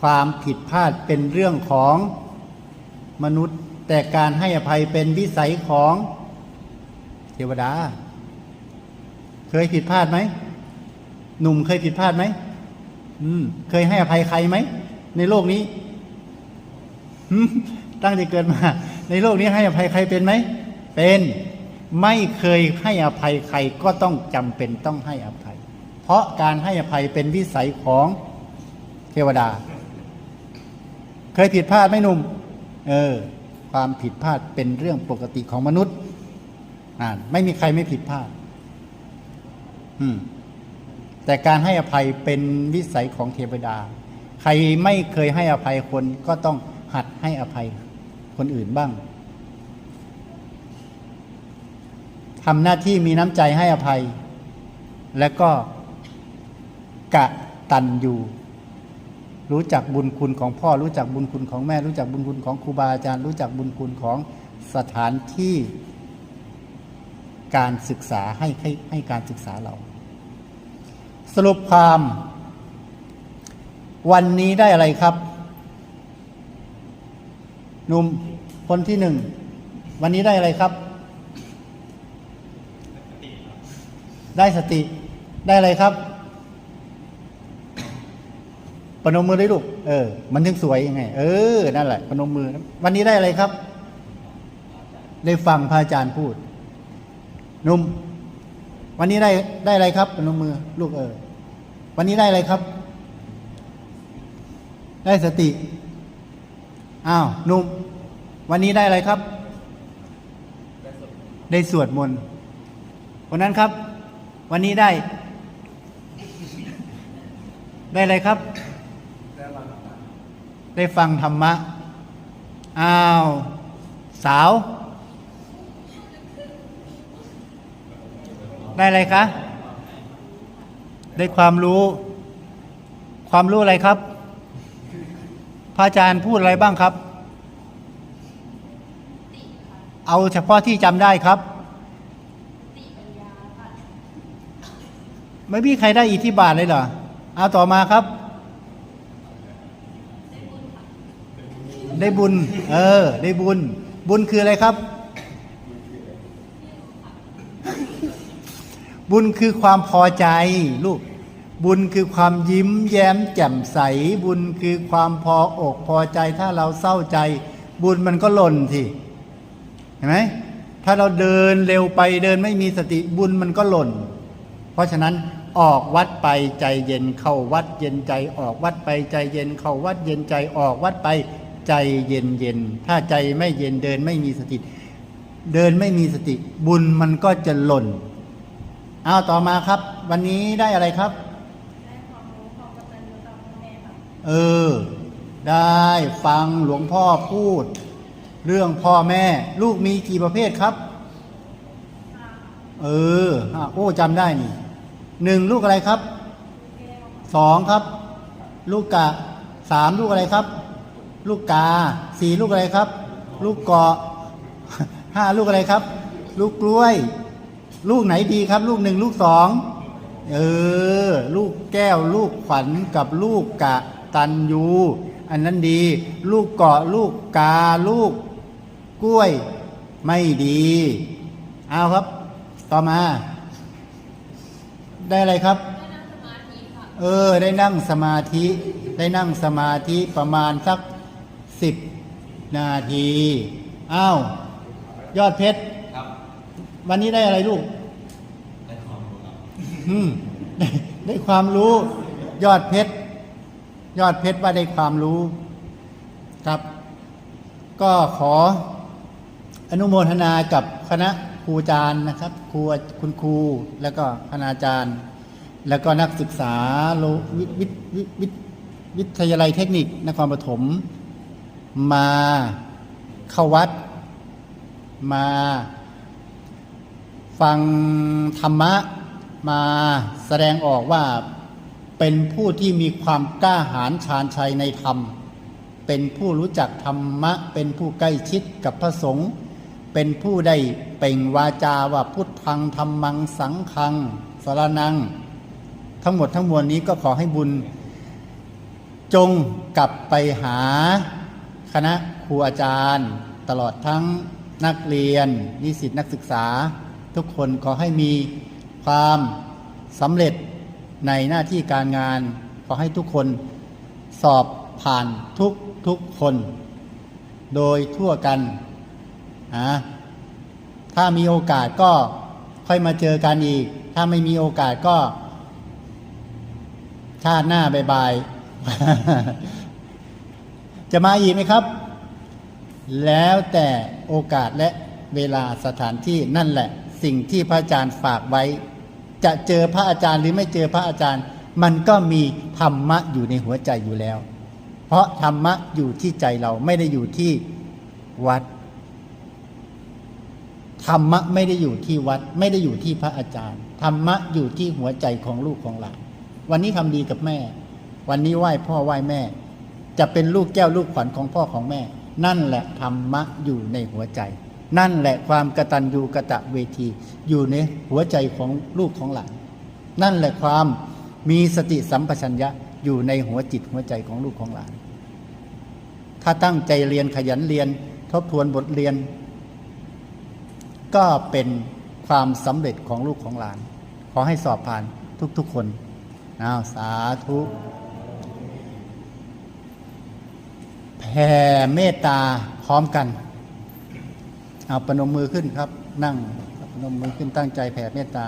ความผิดพลาดเป็นเรื่องของมนุษย์ แต่การให้อภัยเป็นวิสัยของเทวดา เคยผิดพลาดไหมหนุ่มเคยผิดพลาดไหมอืม เคยให้อภัยใครไหม ในโลกนี้หึตั้งแต่เกิดมา ในโลกนี้ให้อภัยใครเป็นไหม เป็นไม่เคยให้อภัยใครก็ต้องจำเป็นต้องให้อภัย เพราะการให้อภัยเป็นวิสัยของเทวดา เคยผิดพลาดไหมหนุ่ม เออ ความผิดพลาดเป็นเรื่องปกติของมนุษย์อ่าไม่มีใครไม่ผิดพลาด อืม แต่การให้อภัยเป็นวิสัยของเทวดา ใครไม่เคยให้อภัยคนก็ต้องหัดให้อภัยคนอื่นบ้างทำหน้าที่มีน้ำใจให้อภัย และก็กะตันอยู่ รู้จักบุญคุณของพ่อ รู้จักบุญคุณของแม่ รู้จักบุญคุณของครูบาอาจารย์ รู้จักบุญคุณของสถานที่การศึกษาให้ให้ให้การศึกษาเรา สรุปความ วันนี้ได้อะไรครับหนุ่มคนที่หนึ่ง วันนี้ได้อะไรครับ ได้สติได้อะไรครับ ปนมมือได้ลูก เออ มันถึงสวยยังไง เออ นั่นแหละปนมมือ วันนี้ได้อะไรครับ ได้ฟังพระอาจารย์พูด นุ่ม วันนี้ได้ได้อะไรครับปนมมือ ลูกเออ วันนี้ได้อะไรครับ ได้สติ อ้าว นุ่ม วันนี้ได้อะไรครับ ได้สวดมนต์คนนั้นครับ วันนี้ได้ ได้อะไรครับ ได้ฟังธรรมะ อ้าว สาว ได้อะไรคะ ได้ความรู้ ความรู้อะไรครับ พระอาจารย์พูดอะไรบ้างครับ เอาเฉพาะที่จำได้ครับ ไม่มีใครได้อิทธิบาทเลยเหรอ เอาต่อมาครับ ได้บุญ เออ ได้บุญ บุญคืออะไรครับ บุญคือความพอใจลูก บุญคือความยิ้มแย้มแจ่มใส บุญคือความพออกพอใจ ถ้าเราเศร้าใจ บุญมันก็หล่นสิเห็นไหมถ้าเราเดินเร็วไปเดินไม่มีสติบุญมันก็หล่น เพราะฉะนั้นออกวัดไปใจเย็นเข้าวัดเย็นใจออกวัดไปใจเย็นเข้าวัดเย็นใจออกวัดไป ใจเย็นเย็น ถ้าใจไม่เย็นเดินไม่มีสติ เดินไม่มีสติ บุญมันก็จะหล่น เอาต่อมาครับ วันนี้ได้อะไรครับเออ ได้ฟังหลวงพ่อพูด เรื่องพ่อแม่ ลูกมีกี่ประเภทครับ เอออะโอ้จำได้นี่หนึ่งลูกอะไรครับสองครับ ลูกกะสามลูกอะไรครับ ลูกกาสี่ลูกอะไรครับ ลูกเกาะห้าลูกอะไรครับ ลูกกล้วย ลูกไหนดีครับ ลูกหนึ่งลูกสองเออ ลูกแก้ว ลูกขวัญกับลูกกะตันยูอันนั้นดี ลูกเกาะลูกกาลูกกล้วย ไม่ดี เอาครับ ต่อมา ได้อะไรครับ เออ ได้นั่งสมาธิ ได้นั่งสมาธิประมาณสัก สิบนาทีอ้าวยอดเพชรครับ วันนี้ได้อะไรลูก ได้ความรู้ครับอืมได้ได้ความรู้ ยอดเพชรยอดเพชรว่าได้ความรู้ครับ ก็ขออนุโมทนากับคณะครูอาจารย์นะครับครูคุณครูแล้วก็คณาจารย์ แล้วก็นักศึกษาโลวิวิวิวิวิทยาลัยเทคนิคนครปฐม มาเข้าวัด มา ฟังธรรมะ มาแสดงออกว่าเป็นผู้ที่มีความกล้าหาญชาญชัยในธรรม เป็นผู้รู้จักธรรมะ เป็นผู้ใกล้ชิดกับพระสงฆ์เป็นผู้ได้เป่งวาจาว่าพุทธังธรรมังสังฆังสารนัง ทั้งหมดทั้งมวลนี้ก็ขอให้บุญ จงกลับไปหา คณะครูอาจารย์ ตลอดทั้งนักเรียน นิสิตนักศึกษา ทุกคนขอให้มีความสำเร็จในหน้าที่การงาน ขอให้ทุกคนสอบผ่านทุกทุกคน โดยทั่วกันนะถ้ามีโอกาสก็ค่อยมาเจอกันอีก ถ้าไม่มีโอกาสก็ ชาติหน้าบายบาย จะมาอีกไหมครับ แล้วแต่โอกาสและเวลาสถานที่นั่นแหละ สิ่งที่พระอาจารย์ฝากไว้ จะเจอพระอาจารย์หรือไม่เจอพระอาจารย์ มันก็มีธรรมะอยู่ในหัวใจอยู่แล้ว เพราะธรรมะอยู่ที่ใจเราไม่ได้อยู่ที่วัดธรรมะไม่ได้อยู่ที่วัด ไม่ได้อยู่ที่พระอาจารย์ธรรมะอยู่ที่หัวใจของลูกของหลานวันนี้ทำดีกับแม่ วันนี้ไหว้พ่อไหว้แม่ จะเป็นลูกแก้วลูกขวัญของพ่อของแม่ นั่นแหละธรรมะอยู่ในหัวใจ นั่นแหละความกตัญญูกะตะเวที อยู่ในหัวใจของลูกของหลาน นั่นแหละความมีสติสัมปชัญญะอยู่ในหัวจิตหัวใจของลูกของหลาน ถ้าตั้งใจเรียนขยันเรียน ทบทวนบทเรียน ก็เป็นความสำเร็จของลูกของหลาน ขอให้สอบผ่านทุกๆคนอ้าวสาธุ แผ่เมตตาพร้อมกัน เอาปนมมือขึ้นครับ นั่งปนมมือขึ้นตั้งใจแผ่เมตตา